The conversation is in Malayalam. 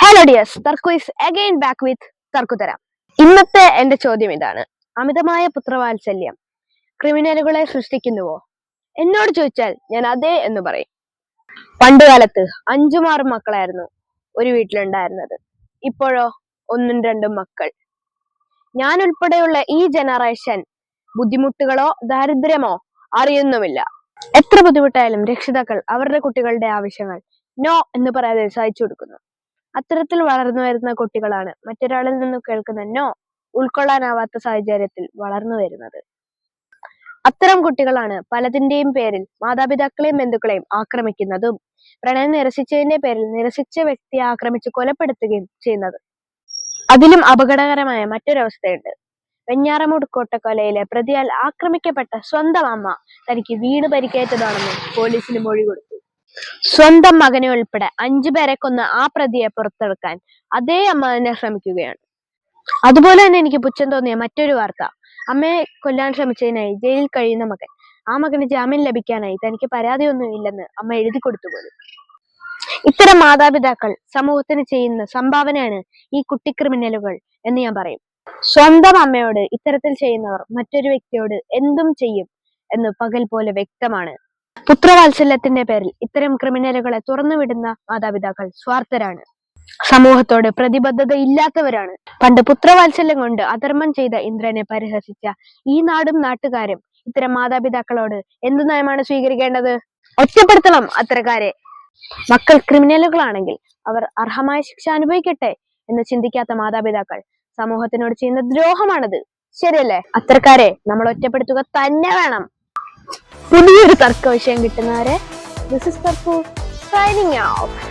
Hello dears is again back with തർക്കുതര ഇന്നത്തെ എന്റെ ചോദ്യം ഇതാണ്. അമിതമായ പുത്രവാത്സല്യം ക്രിമിനലുകളെ സൃഷ്ടിക്കുന്നുവോ? എന്നോട് ചോദിച്ചാൽ ഞാൻ അതെ എന്ന് പറയും. പണ്ടുകാലത്ത് അഞ്ചുമാറും മക്കളായിരുന്നു ഒരു വീട്ടിലുണ്ടായിരുന്നത്. ഇപ്പോഴോ ഒന്നും രണ്ടും മക്കൾ. ഞാൻ ഉൾപ്പെടെയുള്ള ഈ ജനറേഷൻ ബുദ്ധിമുട്ടുകളോ ദാരിദ്ര്യമോ അറിയുന്നുമില്ല. എത്ര ബുദ്ധിമുട്ടായാലും രക്ഷിതാക്കൾ അവരുടെ കുട്ടികളുടെ ആവശ്യങ്ങൾ നോ എന്ന് പറയാതെ സഹിച്ചു കൊടുക്കുന്നു. അത്തരത്തിൽ വളർന്നു വരുന്ന കുട്ടികളാണ് മറ്റൊരാളിൽ നിന്ന് കേൾക്കുന്ന നോ ഉൾക്കൊള്ളാനാവാത്ത സാഹചര്യത്തിൽ വളർന്നു വരുന്നത്. അത്തരം കുട്ടികളാണ് പലതിന്റെയും പേരിൽ മാതാപിതാക്കളെയും ബന്ധുക്കളെയും ആക്രമിക്കുന്നതും പ്രണയം നിരസിച്ചതിന്റെ പേരിൽ നിരസിച്ച വ്യക്തിയെ ആക്രമിച്ച് കൊലപ്പെടുത്തുകയും ചെയ്യുന്നത്. അതിലും അപകടകരമായ മറ്റൊരവസ്ഥയുണ്ട്. വെഞ്ഞാറമൂട് കോട്ടക്കൊലയിലെ പ്രതിയാൽ ആക്രമിക്കപ്പെട്ട സ്വന്തം അമ്മ തനിക്ക് വീണ് പരിക്കേറ്റതാണെന്ന് പോലീസിന് മൊഴി കൊടുത്തു. സ്വന്തം മകനെ ഉൾപ്പെടെ അഞ്ചു പേരെ കൊന്ന് ആ പ്രതിയെ പുറത്തെടുക്കാൻ അതേ അമ്മ തന്നെ ശ്രമിക്കുകയാണ്. അതുപോലെ തന്നെ എനിക്ക് പുച്ഛം തോന്നിയ മറ്റൊരു വാർത്ത. അമ്മയെ കൊല്ലാൻ ശ്രമിച്ചതിനായി ജയിലിൽ കഴിയുന്ന മകൻ. ആ മകന് ജാമ്യം ലഭിക്കാനായി തനിക്ക് പരാതിയൊന്നും ഇല്ലെന്ന് അമ്മ എഴുതി കൊടുത്തു പോലും ഇത്തരം മാതാപിതാക്കൾ സമൂഹത്തിന് ചെയ്യുന്ന സംഭാവനയാണ് ഈ കുട്ടി ക്രിമിനലുകൾ എന്ന് ഞാൻ പറയും. സ്വന്തം അമ്മയോട് ഇത്തരത്തിൽ ചെയ്യുന്നവർ മറ്റൊരു വ്യക്തിയോട് എന്തും ചെയ്യും എന്ന് പകൽ പോലെ വ്യക്തമാണ് പുത്രവാത്സല്യത്തിന്റെ പേരിൽ ഇത്തരം ക്രിമിനലുകളെ തുറന്നുവിടുന്ന മാതാപിതാക്കൾ സ്വാർത്ഥരാണ്. സമൂഹത്തോട് പ്രതിബദ്ധത ഇല്ലാത്തവരാണ് പണ്ട് പുത്രവാത്സല്യം കൊണ്ട് അധർമ്മം ചെയ്ത ഇന്ദ്രനെ പരിഹസിച്ച ഈ നാടും നാട്ടുകാരും ഇത്തരം മാതാപിതാക്കളോട് എന്തു നയമാണ് സ്വീകരിക്കേണ്ടത്? ഒറ്റപ്പെടുത്തണം അത്തരക്കാരെ. മക്കൾ ക്രിമിനലുകളാണെങ്കിൽ അവർ അർഹമായ ശിക്ഷ അനുഭവിക്കട്ടെ എന്ന് ചിന്തിക്കാത്ത മാതാപിതാക്കൾ സമൂഹത്തിനോട് ചെയ്യുന്ന ദ്രോഹമാണത്. ശരിയല്ലേ? അത്തരക്കാരെ നമ്മൾ ഒറ്റപ്പെടുത്തുക തന്നെ വേണം. പുതിയൊരു തർക്ക വിഷയം കിട്ടുന്നവരെ this is Tharkku signing out